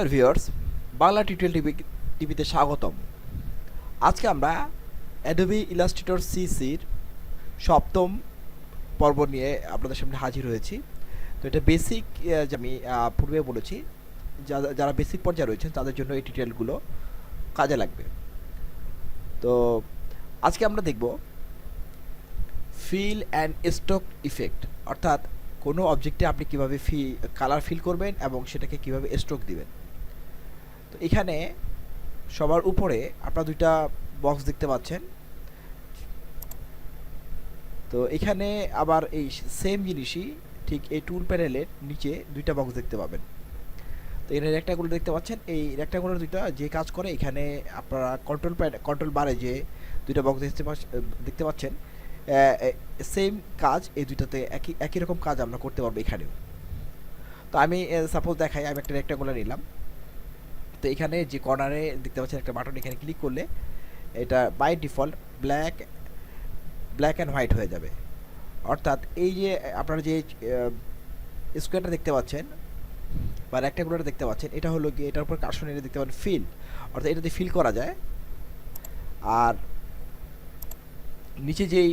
Dear viewers Bangla tutorial TV টিভিতে স্বাগতম। আজকে আমরা অ্যাডোবি ইলাস্ট্রেটর সিসির সপ্তম পর্ব নিয়ে আপনাদের সামনে হাজির হয়েছি। তো এটা বেসিক যে আমি পূর্বে বলেছি যারা যারা বেসিক পর্যায়ে রয়েছেন, তাদের জন্য এই টিউটোরিয়ালগুলো কাজে লাগবে। তো আজকে আমরা দেখব ফিল অ্যান্ড স্টক ইফেক্ট অর্থাৎ কোনো অবজেক্টে আপনি কীভাবে ফি কালার ফিল করবেন এবং সেটাকে কীভাবে স্ট্রোক দিবেন। তো এখানে সবার উপরে আপনারা দুইটা বক্স দেখতে পাচ্ছেন। তো এখানে আবার এই সেম জিনিসই ঠিক এই টুল প্যানেলের নিচে দুইটা বক্স দেখতে পাবেন। তো এখানে রেক্টাগুলো দেখতে পাচ্ছেন, এই রেক্টাগুলোর দুইটা যে কাজ করে, এখানে আপনারা কন্ট্রোল প্যাড কন্ট্রোল বারে যে দুইটা বক্স দেখতে দেখতে পাচ্ছেন সেম কাজ এই দুইটাতে একই একই রকম কাজ আমরা করতে পারব এখানেও। তো আমি সাপোজ দেখাই, আমি একটা রেক্টাগুলো নিলাম। তো এখানে যে কর্নারে দেখতে পাচ্ছেন একটা বাটন এখানে ক্লিক করলে এটা by default black black and white হয়ে যাবে। অর্থাৎ এই যে আপনারা যে স্কোয়ারটা দেখতে পাচ্ছেন বা রেক্টাগুলোটা দেখতে পাচ্ছেন, এটা হলো গিয়ে এটার উপর কার্সন এনে দেখতে পাচ্ছেন ফিল অর্থাৎ এটা এটাতে ফিল করা যায়। আর নিচে যেই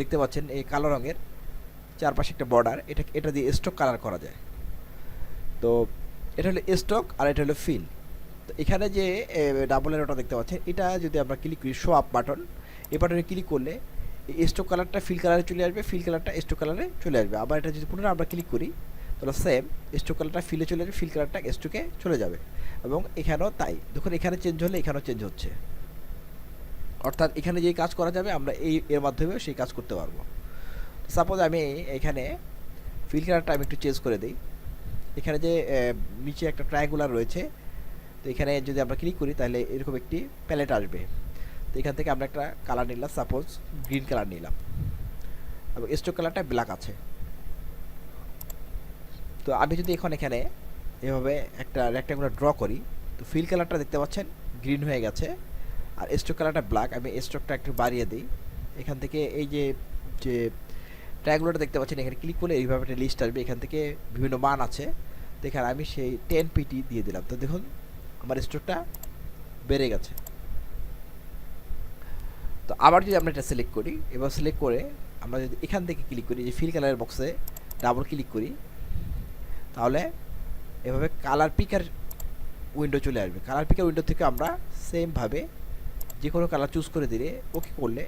দেখতে পাচ্ছেন এই কালো রঙের চারপাশে একটা বর্ডার এটা এটা দিয়ে স্টক কালার করা যায়। তো এটা হলো স্টক আর এটা হলো ফিল এখানে যে ডাবল এরোটা দেখতে পাচ্ছেন, এটা যদি আমরা ক্লিক করি শো আপ বাটন এই বাটনে ক্লিক করলে স্টক কালারটা ফিল কালারে চলে আসবে ফিল কালারটা স্টক কালারে চলে আসবে। আবার এটা যদি পুনরায় আমরা ক্লিক করি, তাহলে সেম স্টক কালারটা ফিলে চলে যাবে ফিল কালারটা স্টকে চলে যাবে। এবং এখানেও তাই। দেখুন, এখানে চেঞ্জ হলে এখানেও চেঞ্জ হচ্ছে। অর্থাৎ এখানে যেই কাজ করা যাবে, আমরা এই, এর মাধ্যমেও সেই কাজ করতে পারব। সাপোজ আমি এখানে ফিল কালারটা আমি একটু চেঞ্জ করে দিই। এখানে যে নিচে একটা ট্রায়াঙ্গুলার রয়েছে তো এখানে যদি আমরা ক্লিক করি, তাহলে এরকম একটি প্যালেট আসবে। তো এখান থেকে আমরা একটা কালার নিলাম সাপোজ গ্রিন কালার নিলাম। এবং স্টোক কালারটা ব্ল্যাক আছে। তো আমি যদি এখন এখানে এভাবে একটা রেক্টাঙ্গুলার ড্র করি, তো ফিল কালারটা দেখতে পাচ্ছেন গ্রিন হয়ে গেছে। আর স্ট্রোক কালারটা ব্ল্যাক আমি স্ট্রোকটা একটু বাড়িয়ে দিই। এখান থেকে এই যে যে ট্র্যাগুলোটা দেখতে পাচ্ছেন, এখানে ক্লিক করলে এইভাবে একটা লিস্ট আসবে। এখান থেকে বিভিন্ন মান আছে। তো এখানে আমি সেই টেন পিটি দিয়ে দিলাম। তো দেখুন আমার স্ট্রোকটা বেড়ে গেছে। তো আবার যদি আমরা এটা সিলেক্ট করি, এবার সিলেক্ট করে আমরা যদি এখান থেকে ক্লিক করি, যে ফিল কালারের বক্সে ডাবল ক্লিক করি, তাহলে এভাবে কালার পিকার উইন্ডো চলে আসবে। কালার পিকার উইন্ডো থেকে আমরা সেমভাবে যে কোনো কালার চুজ করে দিলে ওকে করলে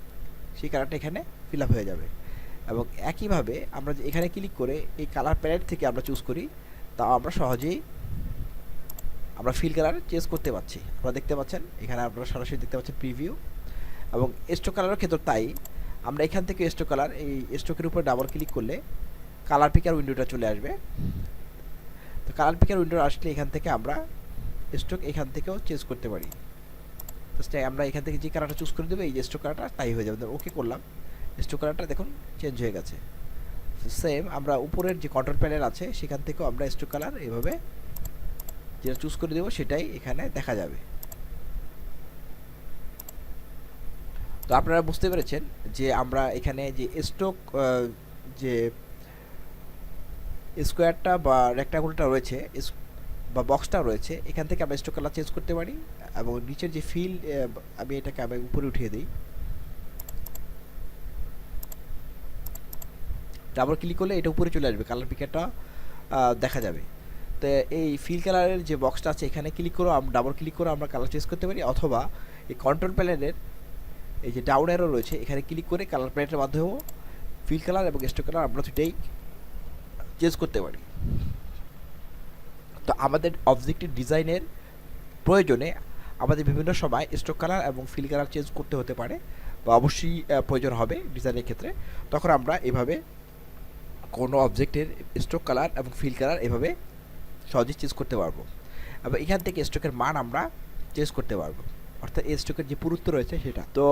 সেই কালারটা এখানে ফিল আপ হয়ে যাবে। এবং একইভাবে আমরা যে এখানে ক্লিক করে এই কালার প্যালেট থেকে আমরা চুজ করি, তাও আমরা সহজেই আমরা ফিল কালার চেঞ্জ করতে পারছি। আপনারা দেখতে পাচ্ছেন, এখানে আপনারা সরাসরি দেখতে পাচ্ছেন প্রিভিউ এবং স্ট্রোক কালারের ক্ষেত্রে তাই, আমরা এখান থেকে স্ট্রোক কালার এই স্ট্রোকের উপর ডাবল ক্লিক করলে কালার পিকার উইন্ডোটা চলে আসবে। তো কালার পিকার উইন্ডো আসলে এখান থেকে আমরা স্ট্রোক এখান থেকেও চেঞ্জ করতে পারি। জাস্ট আমরা এখান থেকে যে কালারটা চুজ করে দেবো, এই যে স্ট্রোক কালারটা তাই হয়ে যাবে। ওকে করলাম। স্ট্রোক কালারটা দেখুন চেঞ্জ হয়ে গেছে। সেম আমরা উপরের যে কন্ট্রোল প্যানেল আছে, সেখান থেকেও আমরা স্ট্রোক কালার এভাবে যেটা চুজ করে দেবো সেটাই এখানে দেখা যাবে। তো আপনারা বুঝতে পেরেছেন যে আমরা এখানে যে স্ট্রোক যে স্কোয়ারটা বা রেক্টাগুলটা রয়েছে বা বক্সটা রয়েছে, এখান থেকে আমরা স্ট্রোক কালার চেঞ্জ করতে পারি এবং নিচের যে ফিল আমি এটাকে আমি উপরে উঠিয়ে দিই। ডাবল ক্লিক করলে এটা উপরে চলে আসবে কালার পিকারটা দেখা যাবে। তো এই ফিল কালারের যে বক্সটা আছে, এখানে ক্লিক করে ডাবল ক্লিক করে আমরা কালার চেঞ্জ করতে পারি, অথবা এই কন্ট্রোল প্যানেলের এই যে ডাউন অ্যারো রয়েছে, এখানে ক্লিক করে কালার প্যালেটের মাধ্যমেও ফিল কালার এবং স্ট্রোক কালার আমরা দুটাই চেঞ্জ করতে পারি। তো আমাদের অবজেক্টিভ ডিজাইনের প্রয়োজনে আমাদের বিভিন্ন সময় স্ট্রোক কালার এবং ফিল কালার চেঞ্জ করতে হতে পারে, বা অবশ্যই প্রয়োজন হবে ডিজাইনের ক্ষেত্রে। তখন আমরা এভাবে কোনো অবজেক্টের স্ট্রোক কালার এবং ফিল কালার এভাবে সহজেই চেঞ্জ করতে পারব। এবং এখান থেকে স্ট্রোকের মান আমরা চেঞ্জ করতে পারব। অর্থাৎ এই স্ট্রোকের যে পুরুত্ব রয়েছে সেটা। তো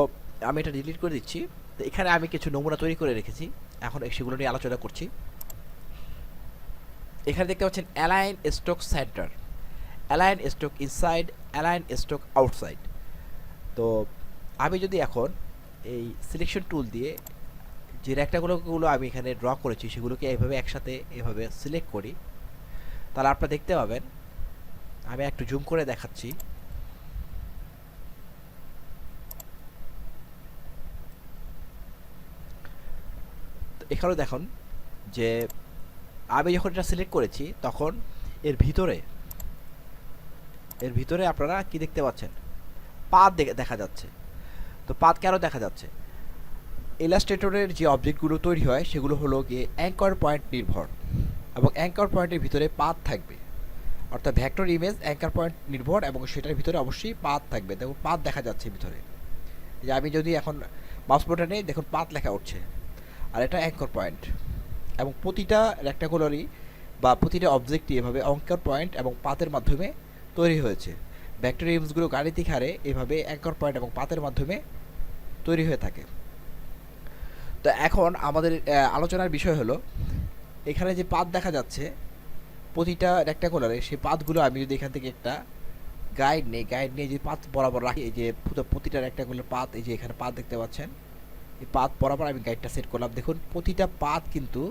আমি এটা ডিলিট করে দিচ্ছি। তো এখানে আমি কিছু নমুনা তৈরি করে রেখেছি। এখন সেগুলো নিয়ে আলোচনা করছি। এখানে দেখতে পাচ্ছেন align stroke centre align stroke inside align stroke outside তো আমি যদি এখন এই সিলেকশন টুল দিয়ে যে রেক্টাগুলোগুলো আমি এখানে ড্র করেছি, সেগুলোকে এইভাবে একসাথে এভাবে সিলেক্ট করি। তাহলে আপনারা দেখতে পাবেন। আমি একটু জুম করে দেখাচ্ছি। এখানেও দেখুন যে, আমি যখন এটা সিলেক্ট করেছি, তখন এর ভিতরে এর ভিতরে আপনারা কি দেখতে পাচ্ছেন? পাত দেখা যাচ্ছে। তো পাত কেন দেখা যাচ্ছে? ইলাস্ট্রেটরের যে অবজেক্টগুলো তৈরি হয়, সেগুলো হলো গিয়ে অ্যাঙ্কর পয়েন্ট নির্ভর। এবং অ্যাঙ্কর পয়েন্টের ভিতরে পাত থাকবে। অর্থাৎ ভেক্টর ইমেজ অ্যাঙ্কার পয়েন্ট নির্ভর এবং সেটার ভিতরে অবশ্যই পাত থাকবে। দেখুন, পাত দেখা যাচ্ছে ভিতরে। যে আমি যদি এখন মাউস বোটানে দেখুন, পাত লেখা উঠছে। আর এটা অ্যাঙ্কর পয়েন্ট এবং প্রতিটা রেক্টাকুলারই বা প্রতিটা অবজেক্টই এভাবে অঙ্কর পয়েন্ট এবং পাতের মাধ্যমে তৈরি হয়েছে। ভেক্টর ইমেজগুলো গাণিতিক হারে এভাবে অ্যাঙ্কর পয়েন্ট এবং পাতের মাধ্যমে তৈরি হয়ে থাকে। তো এখন আমাদের আলোচনার বিষয় হলো এখানে যে পাত দেখা যাচ্ছে, প্রতিটা রেক্টাকুলারে সেই পাতগুলো আমি যদি এখান থেকে একটা গাইড নেই গাইড নিয়ে যে পাত বরাবর রাখি, এই যে প্রতিটা রেক্টাকুলার পাত, এই যে এখানে পাত দেখতে পাচ্ছেন, এই পাত বরাবর আমি গাইডটা সেট করলাম। দেখুন, প্রতিটা পাত কিন্তু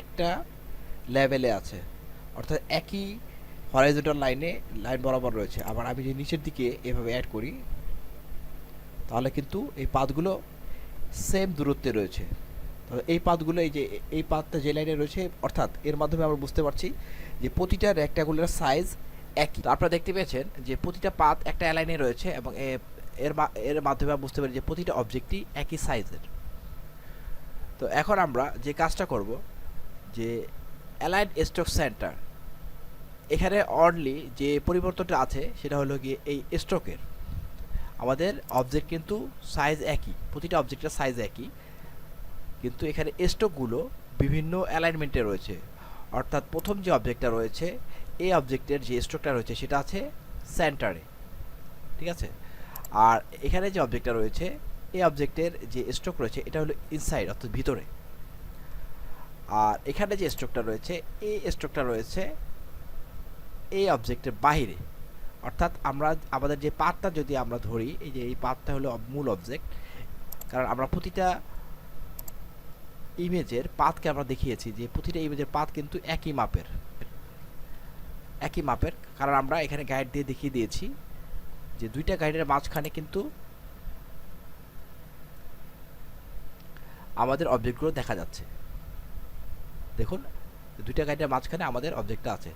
একটা লেভেলে আছে। অর্থাৎ একই হরাইজন্টাল লাইনে লাইন বরাবর রয়েছে। আবার আমি যদি নিচের দিকে এভাবে অ্যাড করি, তাহলে কিন্তু এই পাতগুলো সেম দূরত্বে রয়েছে। এই পাতগুলো, এই যে এই পাতটা যে লাইনে রয়েছে, অর্থাৎ এর মাধ্যমে আমরা বুঝতে পারছি যে প্রতিটা রেক্টাগুলার সাইজ একই। আপনারা দেখতে পেয়েছেন যে প্রতিটা পাত একটা লাইনে রয়েছে এবং এর এর মাধ্যমে আমরা বুঝতে পারি যে প্রতিটা অবজেক্টই একই সাইজের তো এখন আমরা যে কাজটা করব, যে অ্যালাইন স্টক সেন্টার এখানে অনলি যে পরিবর্তনটা আছে, সেটা হলো গিয়ে এই স্ট্রোকের আমাদের অবজেক্ট কিন্তু সাইজ একই, প্রতিটা অবজেক্টের সাইজ একই। কিন্তু এখানে স্টকগুলো বিভিন্ন অ্যালাইনমেন্টে রয়েছে। অর্থাৎ প্রথম যে অবজেক্টটা রয়েছে, এই অবজেক্টের যে স্টকটা রয়েছে, সেটা আছে সেন্টারে ঠিক আছে? আর এখানে যে অবজেক্টটা রয়েছে, এই অবজেক্টের যে স্টক রয়েছে, এটা হলো ইনসাইড অর্থাৎ ভিতরে। আর এখানে যে স্টকটা রয়েছে, এই স্টকটা রয়েছে এই অবজেক্টের বাইরে অর্থাৎ আমরা আমাদের যে পাতটা যদি আমরা ধরি, এই যে এই পাতটা হলো মূল অবজেক্ট কারণ আমরা প্রতিটা ইমেজের পাতকে আমরা দেখিয়েছি যে প্রতিটা ইমেজের পাত কিন্তু একই মাপের। একই মাপের কারণ আমরা এখানে গাইড দিয়ে দেখিয়ে দিয়েছি যে দুইটা গাইডের মাঝখানে কিন্তু আমাদের অবজেক্টগুলো দেখা যাচ্ছে। দেখুন, দুইটা গাইডের মাঝখানে আমাদের অবজেক্টটা আছে।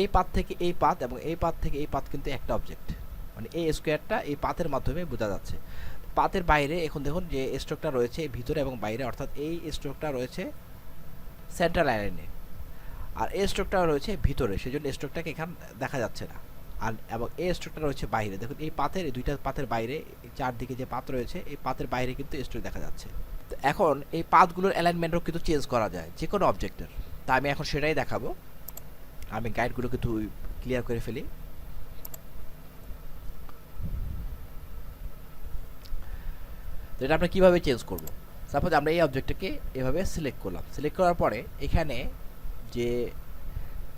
এই পাত থেকে এই পাত এবং এই পাত থেকে এই পাত কিন্তু একটা অবজেক্ট মানে এই স্কোয়ারটা এই পাতের মাধ্যমে বোঝা যাচ্ছে। পাতের বাইরে এখন দেখুন যে স্ট্রোকটা রয়েছে ভিতরে এবং বাইরে, অর্থাৎ এই স্ট্রোকটা রয়েছে সেন্ট্রাল লাইনে আর এই স্ট্রোকটা রয়েছে ভিতরে সেই জন্য স্ট্রোকটাকে এখানে দেখা যাচ্ছে না। আর, এবং এই স্ট্রোকটা রয়েছে বাইরে। দেখুন, এই পাতের দুইটা পাতের বাইরে চারদিকে যে পাত রয়েছে, এই পাতের বাইরে কিন্তু স্ট্রোক দেখা যাচ্ছে। তো এখন এই পাতগুলোর অ্যালাইনমেন্টও কিন্তু চেঞ্জ করা যায়, যে কোনো অবজেক্টের তা আমি এখন সেটাই দেখাবো। আমি গাইডগুলো কিন্তু ক্লিয়ার করে ফেলি। তো এটা আমরা কীভাবে চেঞ্জ করব? সাপোজ আমরা এই অবজেক্টটাকে এভাবে সিলেক্ট করলাম। সিলেক্ট করার পরে এখানে যে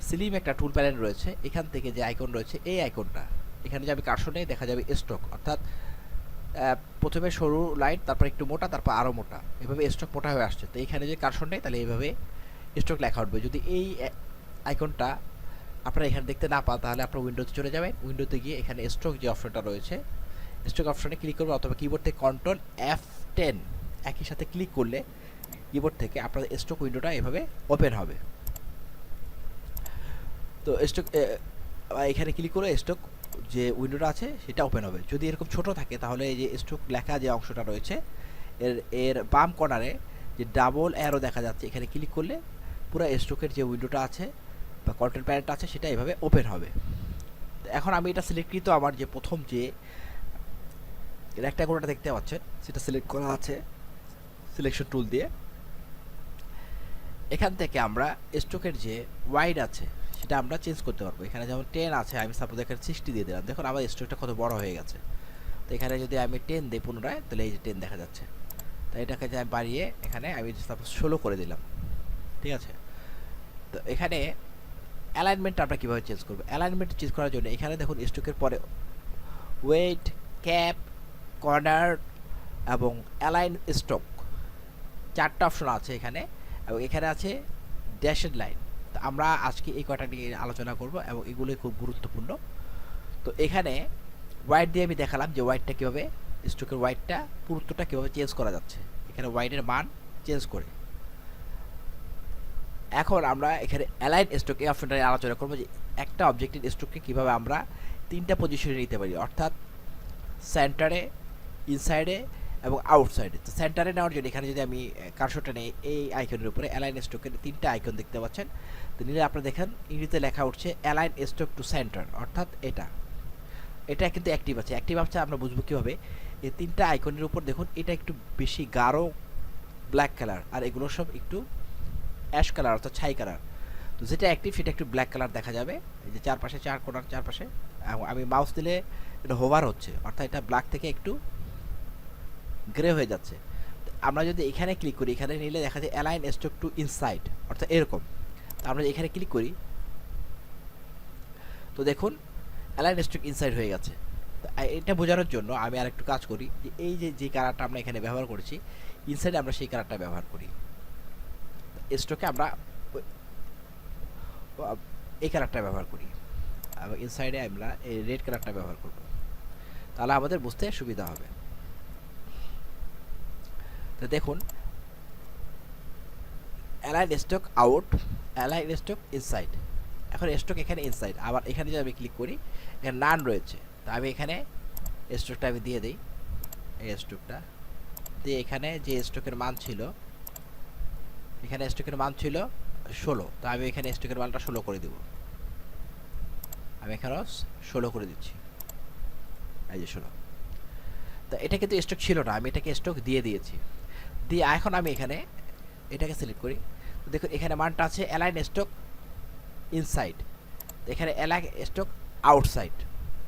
সিলিম একটা টুল প্যানেল রয়েছে, এখান থেকে যে আইকন রয়েছে, এই আইকনটা এখানে যাবে আমি কার্শনে দেখা যাবে স্টক অর্থাৎ প্রথমে সরু লাইন তারপর একটু মোটা, তারপর আরও মোটা। এভাবে স্টক মোটা হয়ে আসছে। তো এখানে যে কার্শন নেই, তাহলে এইভাবে স্টক লেখা উঠবে। যদি এই আইকনটা আপনারা এখানে দেখতে না পান, তাহলে আপনার উইন্ডোতে চলে যাবেন। উইন্ডোতে গিয়ে এখানে স্ট্রোক যে অপশনটা রয়েছে স্ট্রোক অপশনে ক্লিক করবেন অথবা কিবোর্ড থেকে কন্ট্রোল এফ টেন একই সাথে ক্লিক করলে কিবোর্ড থেকে আপনাদের স্ট্রোক উইন্ডোটা এভাবে ওপেন হবে। তো স্টক এখানে ক্লিক করে স্টক যে উইন্ডোটা আছে সেটা ওপেন হবে। যদি এরকম ছোট থাকে তাহলে এই যে স্টক লেখা যে অংশটা রয়েছে, এর এর বাম কর্নারে যে ডাবল অ্যারো দেখা যাচ্ছে, এখানে ক্লিক করলে পুরো স্ট্রোকের যে উইন্ডোটা আছে বা কন্টেন্ট প্যানেলটা আছে সেটা এভাবে ওপেন হবে। এখন আমি এটা সিলেক্টকৃত আমার যে প্রথম যে রেক্টাগুলোটা দেখতে পাচ্ছেন। সেটা সিলেক্ট করা আছে। সিলেকশন টুল দিয়ে। এখান থেকে আমরা স্ট্রোকের যে ওয়াইড আছে, সেটা আমরা চেঞ্জ করতে পারব। এখানে যেমন টেন আছে, আমি সাপোজ এখানে সিক্সটি দিয়ে দিলাম। দেখুন, আমার স্ট্রোকটা কত বড় হয়ে গেছে। তো এখানে যদি আমি টেন দিই পুনরায়, তাহলে এই যে টেন দেখা যাচ্ছে। তাই এটাকে যে আমি বাড়িয়ে এখানে আমি সাপোজ ষোলো করে দিলাম। ঠিক আছে? তো এখানে অ্যালাইনমেন্ট আমরা কীভাবে চেঞ্জ করব? অ্যালাইনমেন্ট চেঞ্জ করার জন্য এখানে দেখুন স্ট্রোকের পরে ওয়েট ক্যাপ কর্নার এবং অ্যালাইন স্টক চারটা অপশন আছে এখানে এবং এখানে আছে ড্যাশেড লাইন। তো আমরা আজকে এই কয়টা নিয়ে আলোচনা করব এবং এগুলোই খুব গুরুত্বপূর্ণ। তো এখানে ওয়াইড দিয়ে আমি দেখালাম যে ওয়াইডটা কীভাবে স্ট্রোকের ওয়াইডটা পুরুত্বটা কীভাবে চেঞ্জ করা যাচ্ছে। এখানে ওয়াইডের মান চেঞ্জ করে। এখন আমরা এখানে অ্যালাইন স্ট্রোক এই অপশনটা নিয়ে আলোচনা করব যে একটা অবজেক্টের স্ট্রোককে কীভাবে আমরা তিনটা পজিশনে নিতে পারি। অর্থাৎ সেন্টারে ইনসাইডে এবং আউটসাইডে তো সেন্টারে নেওয়ার জন্য এখানে যদি আমি কারশোটা নেই, এই আইকনের উপরে অ্যালাইন স্ট্রোকের তিনটা আইকন দেখতে পাচ্ছেন। তো নিলে আপনারা দেখেন, ইংরেজিতে লেখা উঠছে অ্যালাইন স্ট্রোক টু সেন্টার অর্থাৎ এটা। এটা কিন্তু অ্যাক্টিভ আছে। অ্যাক্টিভ আছে, আমরা বুঝব কীভাবে? এই তিনটা আইকনের উপর দেখুন, এটা একটু বেশি গাঢ় ব্ল্যাক কালার আর এগুলো সব একটু অ্যাশ কালার অর্থাৎ ছাই কালার তো যেটা অ্যাক্টিভ সেটা একটু ব্ল্যাক কালার দেখা যাবে। এই যে চারপাশে, চার কোনার চারপাশে। আমি মাউস দিলে এটা হোভার হচ্ছে। অর্থাৎ এটা ব্ল্যাক থেকে একটু গ্রে হয়ে যাচ্ছে। আমরা যদি এখানে ক্লিক করি, এখানে নিলে দেখা যায় অ্যালাইন স্ট্রোক টু ইনসাইড অর্থাৎ এরকম। আমরা এখানে ক্লিক করি, তো দেখুন অ্যালাইন স্ট্রোক ইনসাইড হয়ে গেছে। এটা বোঝানোর জন্য আমি আর একটু কাজ করি যে এই যে যে কালারটা আমরা এখানে ব্যবহার করেছি ইনসাইডে আমরা সেই কালারটা ব্যবহার করি। স্ট্রোকে আমরা এই কালারটা ব্যবহার করি। এবং ইনসাইডে আমরা এই রেড কালারটা ব্যবহার করব। তাহলে আমাদের বুঝতে সুবিধা হবে। তো দেখুন align stroke out align stroke inside এখন স্টক এখানে ইনসাইড আবার এখানে যদি আমি ক্লিক করি, এখানে নান রয়েছে। তো আমি এখানে স্টকটা আমি দিয়ে দিই। এই স্টকটা দিয়ে এখানে যে স্টকের মান ছিল, এখানে স্টকের মান ছিল ষোলো। তো আমি এখানে স্টকের মানটা ষোলো করে দেব। আমি এখানে ষোলো করে দিচ্ছি। এই যে ষোলো। তো এটা কিন্তু স্টক ছিল না, আমি এটাকে স্টক দিয়ে দিয়েছি। দিয়ে এখন আমি এখানে এটাকে সিলেক্ট করি। দেখুন, এখানে মানটা আছে অ্যালাইন স্টক ইনসাইড এখানে অ্যালাইন স্টক আউটসাইড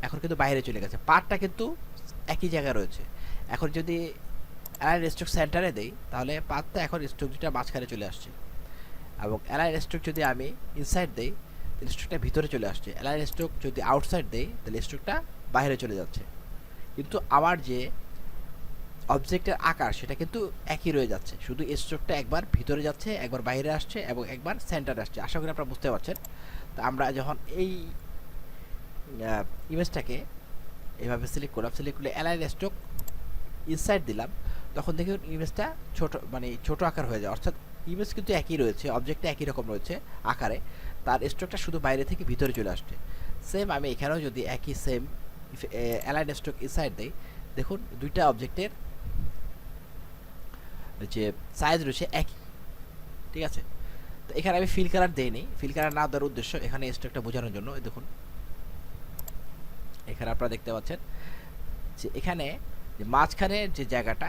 এখন কিন্তু বাইরে চলে গেছে। পার্টটা কিন্তু একই জায়গায় রয়েছে। এখন যদি অ্যালাইন স্টক সেন্টারে দেই, তাহলে পাতটা এখন স্টক দুটা মাঝখানে চলে আসছে। এবং অ্যালাইন স্টক যদি আমি ইনসাইড দেই, তাহলে স্টকটা ভিতরে চলে আসছে। অ্যালাইন স্টক যদি আউটসাইড দেই, তাহলে স্টকটা বাইরে চলে যাচ্ছে। কিন্তু আমার যে অবজেক্টের আকার সেটা কিন্তু একই রয়ে যাচ্ছে। শুধু স্ট্রোকটা একবার ভিতরে যাচ্ছে, একবার বাইরে আসছে এবং একবার সেন্টারে আসছে। আশা করি আপনারা বুঝতে পারছেন। তো আমরা যখন এই ইমেজটাকে এভাবে সিলেক্ট করলাম সিলেক্ট করলে অ্যালাইন স্ট্রোক ইনসাইড দিলাম, তখন দেখুন ইমেজটা ছোট মানে ছোট আকার হয়ে যায়। অর্থাৎ ইমেজ কিন্তু একই রয়েছে অবজেক্টটা একই রকম রয়েছে আকারে। তার স্ট্রোকটা শুধু বাইরে থেকে ভিতরে চলে আসছে। সেম আমি এখানেও যদি একই সেম অ্যালাইন স্ট্রোক ইনসাইড দেই, দেখুন দুইটা অবজেক্টের যে সাইজ রয়েছে একই। ঠিক আছে? তো এখানে আমি ফিল কালার দেইনি। ফিল কালার না দেওয়ার উদ্দেশ্য এখানে স্ট্রোকটা বোঝানোর জন্য। দেখুন। এখানে আপনারা দেখতে পাচ্ছেন যে এখানে যে মাঝখানে যে জায়গাটা,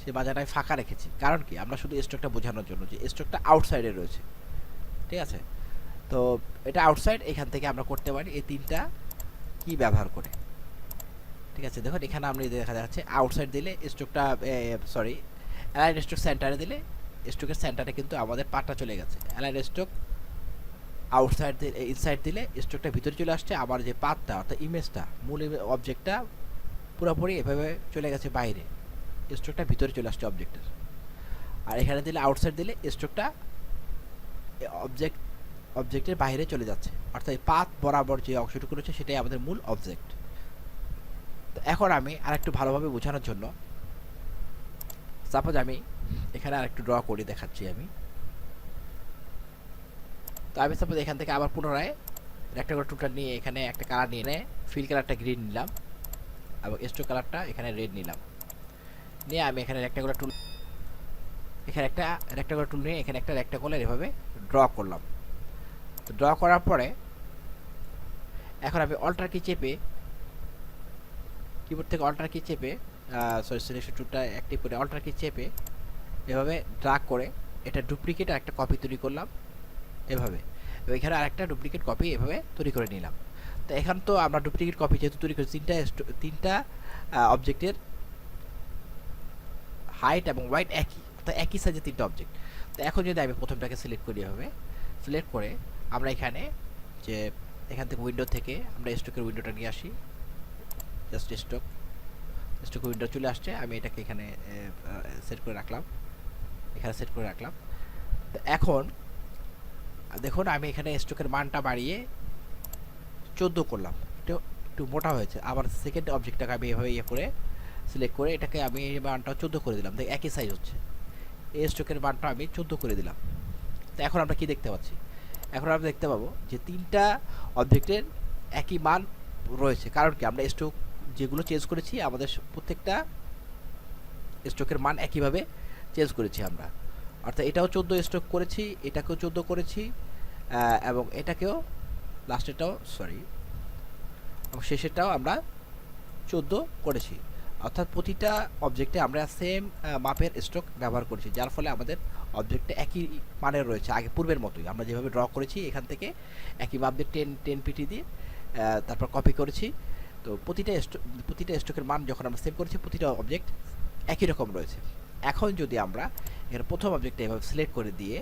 সে জায়গাটায় ফাঁকা রেখেছি। কারণ কি? আমরা শুধু স্টকটা বোঝানোর জন্য যে স্টকটা আউটসাইডে রয়েছে। ঠিক আছে? তো এটা আউটসাইড এখান থেকে আমরা করতে পারি এই তিনটা কি ব্যবহার করে। ঠিক আছে? দেখুন, এখানে আমরা দেখা যাচ্ছে আউটসাইড দিলে স্টকটা সরি অ্যালাইন স্টক সেন্টারে দিলে স্টকের সেন্টারে কিন্তু আমাদের পাটটা চলে গেছে। অ্যালাইন স্টক আউটসাইড ইনসাইড দিলে স্টকটা ভিতরে চলে আসছে, আবার যে পাতটা অর্থাৎ ইমেজটা মূল অবজেক্টটা পুরোপুরি এভাবে চলে গেছে বাইরে। স্ট্রোকটা ভিতরে চলে আসছে অবজেক্টের আর এখানে দিলে আউটসাইড দিলে স্ট্রোকটা অবজেক্ট অবজেক্টের বাইরে চলে যাচ্ছে। অর্থাৎ পাত বরাবর যে অংশটুকু রয়েছে, সেটাই আমাদের মূল অবজেক্ট তো এখন আমি আর একটু ভালোভাবে বোঝানোর জন্য সাপোজ আমি এখানে আর একটু ড্র করে, দেখাচ্ছি আমি। তো আমি সাপোজ এখান থেকে আবার পুনরায় একটা করে টুকটা নিয়ে এখানে একটা কালার নিয়ে নেয় ফিল কালারটা গ্রিন নিলাম এবং স্ট্রোক কালারটা এখানে রেড নিলাম। নিয়ে আমি এখানে একটা করে টুল এখানে একটা করে টুল নিয়ে এখানে একটা করে এভাবে ড্র করলাম। তো ড্র করার পরে এখন আমি অল্টার কি চেপে কিবোর্ড থেকে অল্টার কি চেপে সরি সিলেকশন টুলটা অ্যাক্টিভ করে অল্টার কি চেপে এভাবে ড্রাগ করে এটা ডুপ্লিকেট আর একটা কপি তৈরি করলাম এভাবে। এখানে আরেকটা ডুপ্লিকেট কপি এভাবে তৈরি করে নিলাম। তো এখন তো আমরা ডুপ্লিকেট কপি যেহেতু তৈরি করেছি, তিনটা তিনটা অবজেক্টের হাইট এবং ওয়াইট একই অর্থাৎ একই সাইজের তিনটা অবজেক্ট তো এখন যদি আমি প্রথমটাকে সিলেক্ট করি হবে সিলেক্ট করে আমরা এখানে যে এখান থেকে উইন্ডো থেকে আমরা স্টকের উইন্ডোটা নিয়ে আসি। জাস্ট স্টক স্টক উইন্ডো চলে আসছে, আমি এটাকে এখানে সেট করে রাখলাম। এখানে সেট করে রাখলাম। তো এখন, দেখুন, আমি এখানে স্ট্রোকের মানটা বাড়িয়ে চোদ্দ করলাম। একটু একটু মোটা হয়েছে। আবার সেকেন্ড অবজেক্টটাকে আমি এভাবে ইয়ে করে সিলেক্ট করে এটাকে আমি এই মানটা চোদ্দ করে দিলাম। দেখ, একই সাইজ হচ্ছে। এই স্ট্রোকের মানটা আমি চোদ্দ করে দিলাম। তো এখন আমরা কি দেখতে পাচ্ছি? এখন আমরা দেখতে পাবো যে তিনটা অবজেক্টের একই মান রয়েছে। কারণ কি? আমরা স্ট্রোক যেগুলো চেঞ্জ করেছি, আমাদের প্রত্যেকটা স্ট্রোকের মান একইভাবে চেঞ্জ করেছি আমরা। অর্থাৎ এটাও চোদ্দ স্ট্রোক করেছি, এটাকেও চোদ্দ করেছি এবং এটাকেও লাস্টেরটাও সরি এবং শেষেরটাও আমরা চোদ্দ করেছি। অর্থাৎ প্রতিটা অবজেক্টে আমরা সেম মাপের স্ট্রোক ব্যবহার করেছি, যার ফলে আমাদের অবজেক্টে একই মানের রয়েছে, আগে পূর্বের মতোই। আমরা যেভাবে ড্র করেছি, এখান থেকে একই মাপ দিয়ে টেন টেন পিটি দিয়ে তারপর কপি করেছি। তো প্রতিটা প্রতিটা স্ট্রোকের মান যখন আমরা সেভ করেছি, প্রতিটা অবজেক্ট একই রকম রয়েছে। এখন যদি আমরা এখানে প্রথম অবজেক্টটা এভাবে সিলেক্ট করে দিয়ে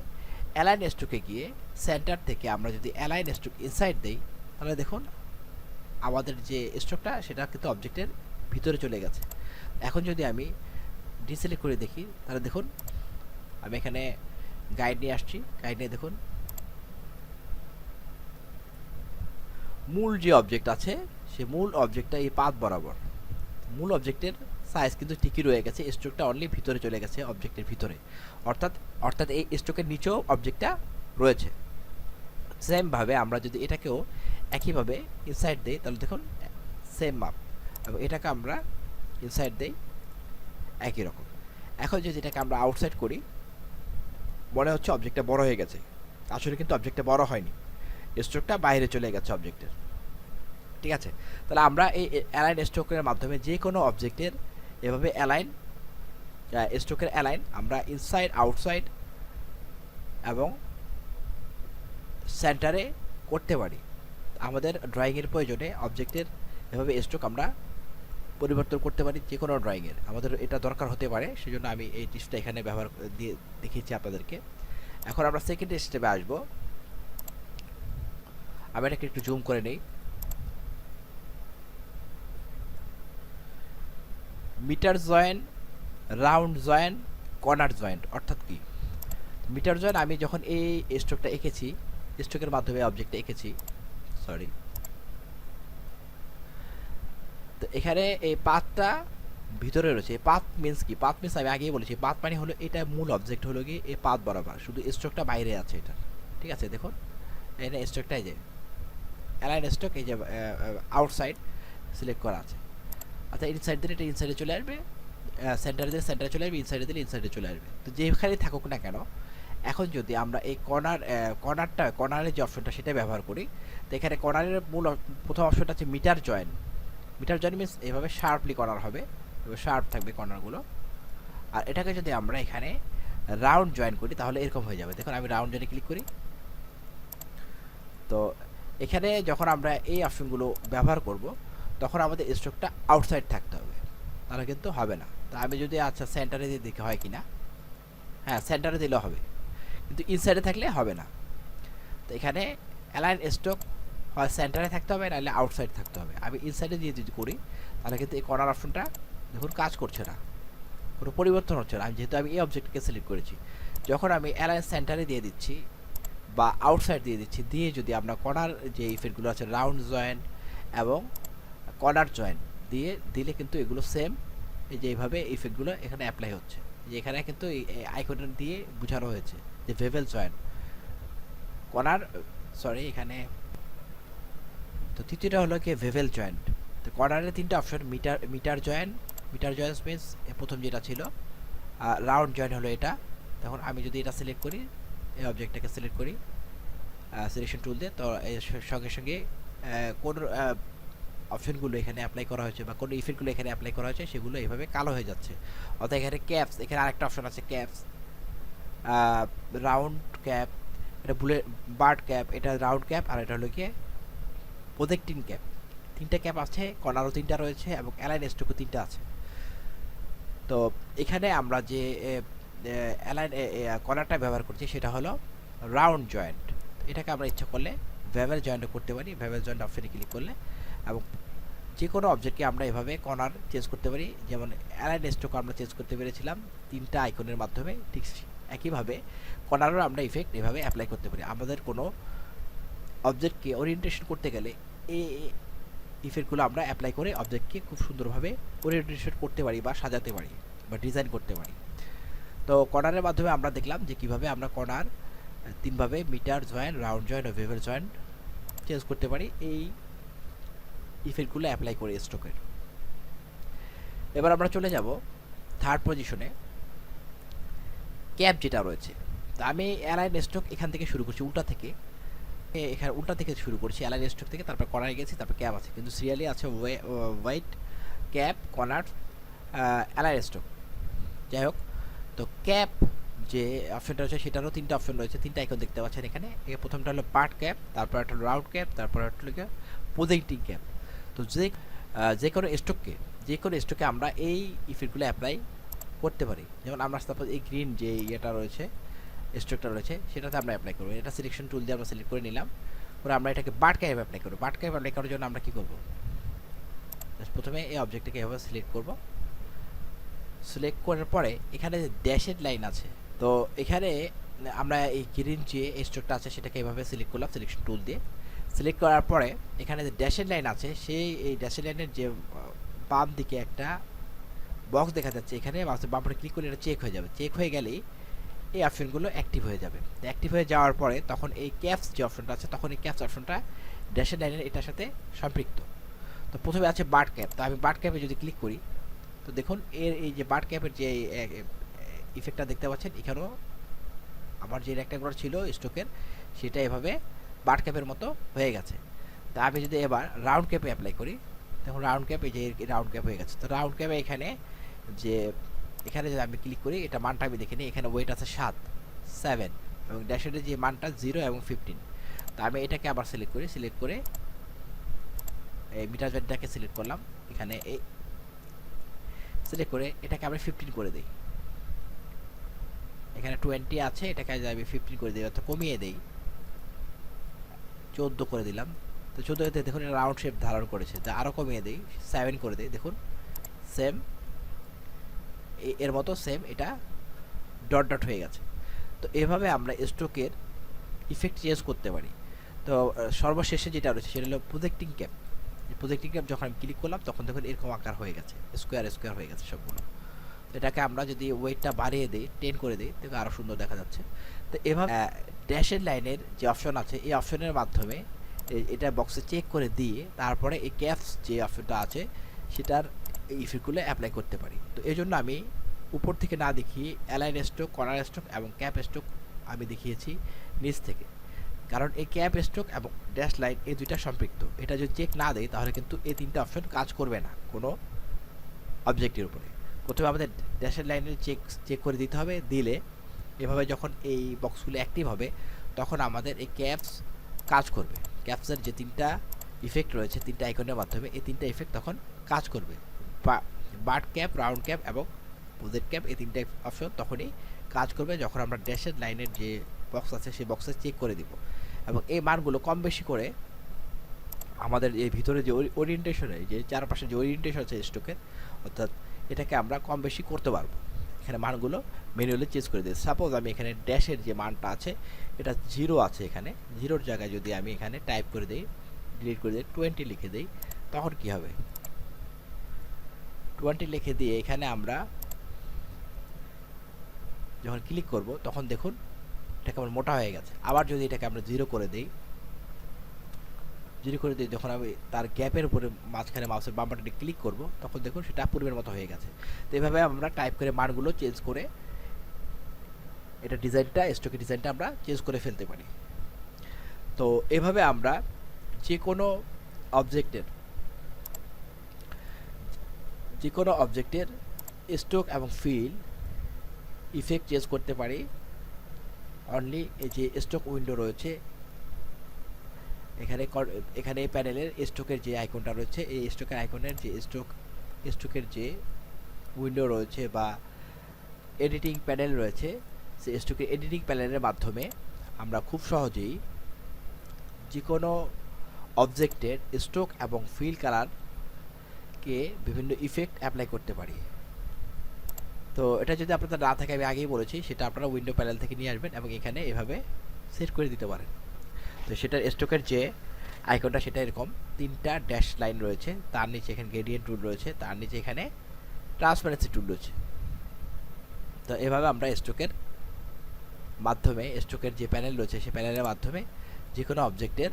অ্যালাইন স্ট্রোকে গিয়ে সেন্টার থেকে আমরা যদি অ্যালাইন স্ট্রোক ইনসাইড দেই, তাহলে দেখুন আমাদের যে স্ট্রোকটা সেটা কিন্তু অবজেক্টের ভিতরে চলে গেছে। এখন যদি আমি ডিসিলেক্ট করে দেখি, তাহলে দেখুন আমি এখানে গাইড নিয়ে আসছি। গাইড নিয়ে দেখুন। মূল যে অবজেক্ট আছে সে মূল অবজেক্টটা এই পাত বরাবর। মূল অবজেক্টের সাইজ কিন্তু ঠিকই রয়ে গেছে স্ট্রোকটা অনলি ভিতরে চলে গেছে অবজেক্টের ভিতরে। অর্থাৎ অর্থাৎ এই স্ট্রোকের নিচেও অবজেক্টটা রয়েছে। সেমভাবে আমরা যদি এটাকেও একইভাবে ইনসাইড দেই, তাহলে দেখুন সেম মাপ এবং এটাকে আমরা ইনসাইড দেই একই রকম। এখন যদি এটাকে আমরা আউটসাইড করি, মনে হচ্ছে অবজেক্টটা বড় হয়ে গেছে। আসলে কিন্তু অবজেক্টটা বড় হয়নি। স্ট্রোকটা বাইরে চলে গেছে অবজেক্টের ঠিক আছে? তাহলে আমরা এই অ্যালাইন স্ট্রোকের মাধ্যমে যে কোনো অবজেক্টের এভাবে অ্যালাইন স্ট্রোকের অ্যালাইন আমরা ইনসাইড আউটসাইড এবং সেন্টারে করতে পারি। আমাদের ড্রয়িংয়ের প্রয়োজনে অবজেক্টের এভাবে স্ট্রোক আমরা পরিবর্তন করতে পারি যে কোনো ড্রয়িংয়ের আমাদের এটা দরকার হতে পারে, সেজন্য আমি এই টিপসটা এখানে ব্যবহার দিয়ে দেখিয়েছি আপনাদেরকে। এখন আমরা সেকেন্ড স্টেপে আসব। আমি এটাকে একটু জুম করে নেই। Mitre joint round joint corner joint অর্থাৎ কি? মিটার জয়েন্ট আমি যখন এই স্ট্রোকটা এঁকেছি স্ট্রোকের মাধ্যমে অবজেক্টটা এঁকেছি সরি তো এখানে এই পাতটা ভিতরে রয়েছে। পাত মিন্স কি? পাত মিন্স আমি আগেই বলেছি পাত মানে হলো এটা মূল অবজেক্ট হলো কি এই পাত বরাবর, শুধু স্ট্রোকটা বাইরে আছে এটা। ঠিক আছে, দেখুন এখানে স্ট্রোকটা এই যে অ্যালাইন স্ট্রোক এই যে আউটসাইড সিলেক্ট করা আছে। অর্থাৎ ইনসাইড দিলে এটা ইনসাইডে চলে আসবে সেন্টারে দিলে সেন্টারে চলে আসবে ইনসাইডে দিলে ইনসাইডে চলে আসবে। তো যেখানেই থাকুক না কেন, এখন যদি আমরা এই কর্নার কর্নারটা কর্নারের যে অপশনটা সেটা ব্যবহার করি, তো এখানে কর্নারের মূল প্রথম অপশনটা হচ্ছে mitre join mitre join means এভাবে শার্পলি কর্নার হবে শার্প থাকবে কর্নারগুলো আর এটাকে যদি আমরা এখানে রাউন্ড জয়েন করি, তাহলে এরকম হয়ে যাবে। দেখুন, আমি রাউন্ড জয়েনে ক্লিক করি। তো এখানে যখন আমরা এই অপশনগুলো ব্যবহার করব তখন আমাদের স্ট্রোকটা আউটসাইড থাকতে হবে। তাহলে কিন্তু হবে না। তো আমি যদি আচ্ছা সেন্টারে দিয়ে দেখি হয় কি না হ্যাঁ সেন্টারে দিলেও হবে। কিন্তু ইনসাইডে থাকলে হবে না। তো এখানে অ্যালাইন স্ট্রোক হয় সেন্টারে থাকতে হবে, নাহলে আউটসাইড থাকতে হবে। আমি ইনসাইডে দিয়ে যদি করি, তাহলে কিন্তু এই কর্নার অপশনটা দেখুন কাজ করছে না। কোনো পরিবর্তন হচ্ছে না। আমি যেহেতু আমি এই অবজেক্টকে সিলেক্ট করেছি। যখন আমি অ্যালাইন সেন্টারে দিয়ে দিচ্ছি বা আউটসাইড দিয়ে দিচ্ছি, দিয়ে যদি আমরা কর্নার যে ইফেক্টগুলো আছে রাউন্ড জয়েন্ট এবং কর্নার জয়েন্ট দিয়ে দিলে কিন্তু এগুলো সেম এই যে এইভাবে ইফেক্টগুলো এখানে অ্যাপ্লাই হচ্ছে। যে এখানে কিন্তু এই আইকনটা দিয়ে বোঝানো হয়েছে যে ভেভেল জয়েন্ট কর্নার সরি এখানে তো তৃতীয়টা হলো কি ভেভেল জয়েন্ট তো কর্নারের তিনটা option mitre mitre joint mitre joint means প্রথম যেটা ছিল রাউন্ড জয়েন্ট হলো এটা। তখন আমি যদি এটা সিলেক্ট করি, এই অবজেক্টটাকে সিলেক্ট করি সিলেকশন টুল দিয়ে, তো এর সঙ্গে সঙ্গে কোন অপশনগুলো এখানে অ্যাপ্লাই করা হয়েছে বা কোন ইফেক্টগুলো এখানে অ্যাপ্লাই করা হয়েছে, সেগুলো এইভাবে কালো হয়ে যাচ্ছে। অর্থাৎ এখানে ক্যাপস এখানে আরেকটা অপশন আছে ক্যাপস রাউন্ড ক্যাপ এটা বুলেট বার্ড ক্যাপ এটা রাউন্ড ক্যাপ আর এটা হলো গিয়ে প্রজেক্টিং ক্যাপ তিনটা ক্যাপ আছে কর্নারও তিনটা রয়েছে এবং অ্যালাইন স্ট্রোকও তিনটা আছে। তো এখানে আমরা যে অ্যালাইন কর্নারটা ব্যবহার করছি সেটা হলো রাউন্ড জয়েন্ট এটাকে আমরা ইচ্ছা করলে ভ্যাভেল জয়েন্টও করতে পারি ভ্যাভেল জয়েন্ট অপশনে ক্লিক করলে এবং যে কোনো অবজেক্টকে আমরা এভাবে কর্নার চেঞ্জ করতে পারি। যেমন অ্যালাইন স্ট্রোক আমরা চেঞ্জ করতে পেরেছিলাম, তিনটা আইকনের মাধ্যমে। ঠিক একইভাবে কর্নারও আমরা ইফেক্ট এভাবে অ্যাপ্লাই করতে পারি। আমাদের কোনো অবজেক্টকে ওরিয়েন্টেশন করতে গেলে এই ইফেক্টগুলো আমরা অ্যাপ্লাই করে অবজেক্টকে খুব সুন্দরভাবে ওরিয়েন্টেশন করতে পারি বা সাজাতে পারি বা ডিজাইন করতে পারি। তো কর্নারের মাধ্যমে আমরা দেখলাম যে কীভাবে আমরা কর্নার তিনভাবে মিটার জয়েন্ট রাউন্ড জয়েন্ট ও ভেভেল জয়েন্ট চেঞ্জ করতে পারি। এই ইফেক্টগুলো অ্যাপ্লাই করে স্ট্রোকের এবার আমরা চলে যাব থার্ড পজিশনে ক্যাপ যেটা রয়েছে। তা আমি অ্যালাইন স্ট্রোক এখান থেকে শুরু করছি, উল্টা থেকে। এখানে উল্টা থেকে শুরু করছি অ্যালাইন স্ট্রোক থেকে, তারপর কর্নারে গেছি, তারপর ক্যাপ আছে। কিন্তু সিরিয়ালি আছে weight cap corner align stroke যাই হোক, তো ক্যাপ যে অপশনটা রয়েছে, সেটারও তিনটা অপশন রয়েছে, তিনটা আইকন দেখতে পাচ্ছেন এখানে। প্রথমটা হলো পার্ট ক্যাপ তারপর একটা রাউন্ড ক্যাপ তারপর একটা প্রজেক্টিং ক্যাপ তো যে যে কোনো স্টককে যে কোনো স্টকে আমরা এই ইফেক্টগুলো অ্যাপ্লাই করতে পারি। যেমন আমরা সাপোজ এই গ্রিন যে ইয়েটা রয়েছে স্টকটা রয়েছে, সেটাতে আমরা অ্যাপ্লাই করব। এটা সিলেকশন টুল দিয়ে আমরা সিলেক্ট করে নিলাম। পরে আমরা এটাকে বার্ড ক্যাপ অ্যাপ্লাই করব। বার্ড ক্যাপ অ্যাপ্লাই করার জন্য আমরা কী করব? প্রথমে এই অবজেক্টটাকে এভাবে সিলেক্ট করব। সিলেক্ট করার পরে এখানে যে ড্যাশের লাইন আছে, তো এখানে আমরা এই গ্রিন যে স্ট্রোকটা আছে, সেটাকে এভাবে সিলেক্ট করলাম সিলেকশন টুল দিয়ে। সিলেক্ট করার পরে এখানে যে ড্যাশেড লাইন আছে, সেই, এই ড্যাশেড লাইনের যে বাম দিকে একটা বক্স দেখা যাচ্ছে। এখানে বামটা ক্লিক করলে এটা চেক হয়ে যাবে। চেক হয়ে গেলেই এই অপশনগুলো অ্যাক্টিভ হয়ে যাবে। অ্যাক্টিভ হয়ে যাওয়ার পরে তখন এই ক্যাপস যে অপশনটা আছে, তখন এই ক্যাপস অপশনটা ড্যাশেড লাইনের এটার সাথে সম্পৃক্ত। তো প্রথমে আছে বার্ড ক্যাপ তো আমি বার্ড ক্যাপে যদি ক্লিক করি, তো দেখুন এর এই যে বার্ড ক্যাপের যে ইফেক্টটা দেখতে পাচ্ছেন। এখানেও আমার যে রেক্টাঙ্গুলার ছিল স্টোকের সেটা এভাবে বার্ড ক্যাপের মতো হয়ে গেছে। তা আমি যদি এবার রাউন্ড ক্যাপে অ্যাপ্লাই করি, তখন রাউন্ড ক্যাপ এই যে রাউন্ড ক্যাপ হয়ে গেছে। তো রাউন্ড ক্যাপে এখানে যে, এখানে যদি আমি ক্লিক করি, এটা মানটা আমি দেখে নিই, এখানে ওয়েট আছে সাত সেভেন এবং ড্যাশের যে মানটা জিরো এবং ফিফটিন তা আমি এটাকে আবার সিলেক্ট করি সিলেক্ট করে এই মিটার জয়েন্টটাকে সিলেক্ট করলাম, এখানে এই সিলেক্ট করে এটাকে আমরা ফিফটিন করে দিই। এখানে টোয়েন্টি আছে, এটাকে আমি ফিফটিন করে দিই, অর্থাৎ কমিয়ে দিই চোদ্দ করে দিলাম। তো চোদ্দোতে দেখুন রাউন্ড শেপ ধারণ করেছে। তা আরও কমিয়ে দিই সেভেন করে দিই, দেখুন। সেম এর মতো সেম এটা ডট ডট হয়ে গেছে। তো এভাবে আমরা স্ট্রোকের ইফেক্ট চেঞ্জ করতে পারি। তো সর্বশেষে যেটা রয়েছে সেটা হলো প্রজেক্টিং ক্যাপ প্রজেক্টিং ক্যাপ যখন আমি ক্লিক করলাম, তখন দেখুন এরকম আকার হয়ে গেছে স্কোয়ার স্কোয়ার হয়ে গেছে সবগুলো। এটাকে আমরা যদি ওয়েটটা বাড়িয়ে দিই, টেন করে দিই তবে আরও সুন্দর দেখা যাচ্ছে। তো এভাবে ড্যাশের লাইনের যে অপশন আছে, এই অপশনের মাধ্যমে এটা বক্সে চেক করে দিয়ে, তারপরে এই ক্যাপস যে অপশনটা আছে, সেটার ইফেক্টগুলো অ্যাপ্লাই করতে পারি। তো এই জন্য আমি উপর থেকে না দেখিয়ে অ্যালাইন স্ট্রোক কর্নার স্ট্রোক এবং ক্যাপ স্ট্রোক আমি দেখিয়েছি নিচ থেকে। কারণ এই ক্যাপ স্ট্রোক এবং ড্যাশ লাইন এই দুইটা সম্পৃক্ত। এটা যদি চেক না দেয় তাহলে কিন্তু এই তিনটা অপশন কাজ করবে না কোনো অবজেক্টের উপরে। প্রথমে আমাদের ড্যাশের লাইনের চেক চেক করে দিতে হবে, দিলে এভাবে যখন এই বক্সগুলো অ্যাক্টিভ হবে, তখন আমাদের এই ক্যাপস কাজ করবে। ক্যাপসের যে তিনটা ইফেক্ট রয়েছে, তিনটা আইকনের মাধ্যমে, এই তিনটা ইফেক্ট তখন কাজ করবে। বার্ড ক্যাপ রাউন্ড ক্যাপ এবং প্রজেক্ট ক্যাপ এই তিনটা অপশন তখনই কাজ করবে যখন আমরা ড্যাশের লাইনের যে বক্স আছে, সেই বক্সে চেক করে দিব। এবং এই মানগুলো কম বেশি করে আমাদের এই ভিতরে যে ওরিয়েন্টেশন যে চারপাশে যে ওরিয়েন্টেশন আছে স্টোকের অর্থাৎ এটাকে আমরা কম বেশি করতে পারব। এখানে মানগুলো ম্যানুয়ালি চেঞ্জ করে দিই সাপোজ আমি এখানে ড্যাশের যে মানটা আছে, এটা জিরো আছে এখানে। জিরোর জায়গায় যদি আমি এখানে টাইপ করে দিই ডিলিট করে দিই টোয়েন্টি লিখে দিই, তখন কি হবে? টোয়েন্টি লিখে দিয়ে এখানে আমরা যখন ক্লিক করব, তখন দেখুন এটা কেমন মোটা হয়ে গেছে। আবার যদি এটাকে আমরা জিরো করে দিই জিরো করে দিই, যখন আমি তার গ্যাপের উপরে মাঝখানে মাউসের বাম বাটনে ক্লিক করব, তখন দেখুন সেটা পূর্বের মতো হয়ে গেছে। তো এভাবে আমরা টাইপ করে মানগুলো চেঞ্জ করে এটা ডিজাইনটা স্টকের ডিজাইনটা আমরা চেঞ্জ করে ফেলতে পারি। তো এভাবে আমরা যে কোনো অবজেক্টের যে কোনো অবজেক্টের স্ট্রোক এবং ফিল ইফেক্ট চেঞ্জ করতে পারি। অনলি এই যে স্টক উইন্ডো রয়েছে এখানে এখানে এই প্যানেলের স্টকের যে আইকনটা রয়েছে, এই স্টকের আইকনের যে স্টক স্টকের যে উইন্ডো রয়েছে বা এডিটিং প্যানেল রয়েছে, সেই স্টকের এডিটিং প্যানেলের মাধ্যমে আমরা খুব সহজেই যে কোনো অবজেক্টের স্ট্রোক এবং ফিল কালারকে বিভিন্ন ইফেক্ট অ্যাপ্লাই করতে পারি। তো এটা যদি আপনাদের না থাকে, আমি আগেই বলেছি, সেটা আপনারা উইন্ডো প্যানেল থেকে নিয়ে আসবেন এবং এখানে এভাবে সেট করে দিতে পারেন। তো সেটার স্টকের যে আইকনটা সেটা এরকম। তিনটা ড্যাশ লাইন রয়েছে, তার নিচে এখানে গ্রেডিয়েন্ট টুল রয়েছে, তার নিচে এখানে ট্রান্সপারেন্সি টুল রয়েছে। তো এভাবে আমরা স্টকের মাধ্যমে স্টকের যে প্যানেল রয়েছে, সেই প্যানেলের মাধ্যমে যে কোনো অবজেক্টের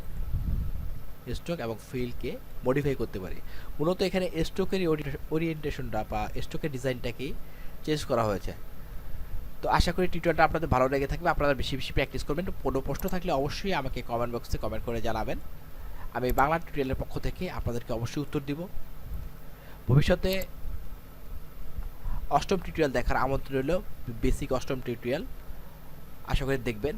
স্ট্রোক এবং ফিলকে মডিফাই করতে পারি। মূলত এখানে স্ট্রোকের ওরিয়েন্টেশনটা বা স্ট্রোকের ডিজাইনটাকেই চেঞ্জ করা হয়েছে। তো আশা করি টিউটোরিয়ালটা আপনাদের ভালো লেগে থাকবে। আপনারা বেশি বেশি প্র্যাকটিস করবেন। কোনো প্রশ্ন থাকলে অবশ্যই আমাকে কমেন্ট বক্সে কমেন্ট করে জানাবেন। আমি বাংলা টিউটোরিয়ালের পক্ষ থেকে আপনাদেরকে অবশ্যই উত্তর দিব। ভবিষ্যতে অষ্টম টিউটোরিয়াল দেখার আমন্ত্রণ রইল। বেসিক অষ্টম টিউটোরিয়াল। আশা করি দেখবেন।